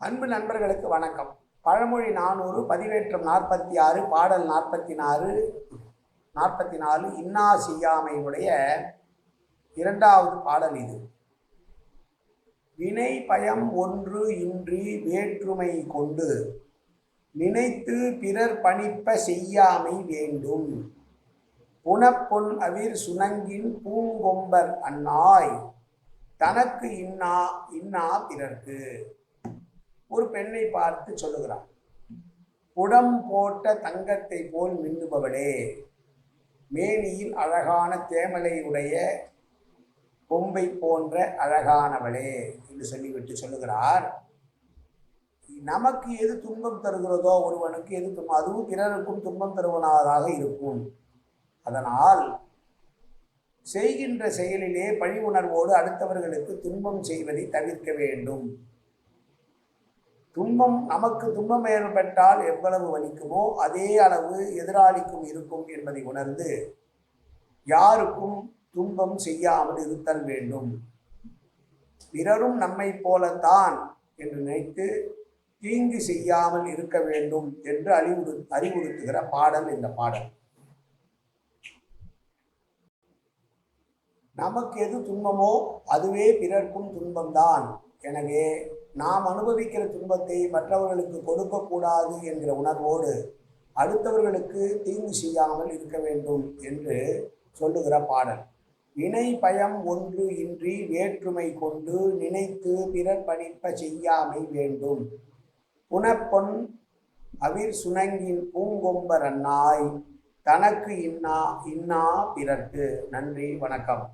அன்பு நண்பர்களுக்கு வணக்கம். பழமொழி நானூறு பதிவேற்றம் நாற்பத்தி ஆறு பாடல் நாற்பத்தி நாலு நாற்பத்தி நாலு இன்னா செய்யாமையுடைய இரண்டாவது பாடல் இது. வினை பயம் ஒன்று இன்றி வேற்றுமை கொண்டு நினைத்து பிறர் பணிப்ப செய்யாமை வேண்டும். புனப்பொன் அவிர் சுணங்கின் பூங்கொம்பர் அன்னாய் தனக்கு இன்னா இன்னா பிறர்க்கு. ஒரு பெண்ணை பார்த்து சொல்லுகிறான். புடம் போட்ட தங்கத்தை போல் மின்னுபவளே மேனியில் அழகான தேமலையுடைய கொம்பை போன்ற அழகானவளே என்று சொல்லிவிட்டு சொல்லுகிறார். நமக்கு எது துன்பம் தருகிறதோ ஒருவனுக்கு எது துன்பம் அதுவும் பிறருக்கும் துன்பம் தருவனாதாக இருக்கும். அதனால் செய்கின்ற செயலிலே பழி உணர்வோடு அடுத்தவர்களுக்கு துன்பம் செய்வதை தவிர்க்க வேண்டும். துன்பம் நமக்கு துன்பம் ஏற்பட்டால் எவ்வளவு வலிக்குமோ அதே அளவு எதிராளிக்கும் இருக்கும் என்பதை உணர்ந்து யாருக்கும் துன்பம் செய்யாமல் இருத்தல் வேண்டும். பிறரும் நம்மை போலத்தான் என்று நினைத்து தீங்கு செய்யாமல் இருக்க வேண்டும் என்று அறிவுறு அறிவுறுத்துகிற பாடல் இந்த பாடல். நமக்கு எது துன்பமோ அதுவே பிறர்க்கும் துன்பம்தான். எனவே நாம் அனுபவிக்கிற துன்பத்தை மற்றவர்களுக்கு கொடுக்கக்கூடாது என்கிற உணர்வோடு அடுத்தவர்களுக்கு தீங்கு செய்யாமல் இருக்க வேண்டும் என்று சொல்லுகிற பாடல். வினை பயம் ஒன்று இன்றி வேற்றுமை கொண்டு நினைத்து பிறர் பணிப்ப செய்யாமை வேண்டும். புனப்பொன் அவிர் சுணங்கின் பூங்கொம்பரன்னாய் தனக்கு இன்னா இன்னா பிறர்க்கு. நன்றி வணக்கம்.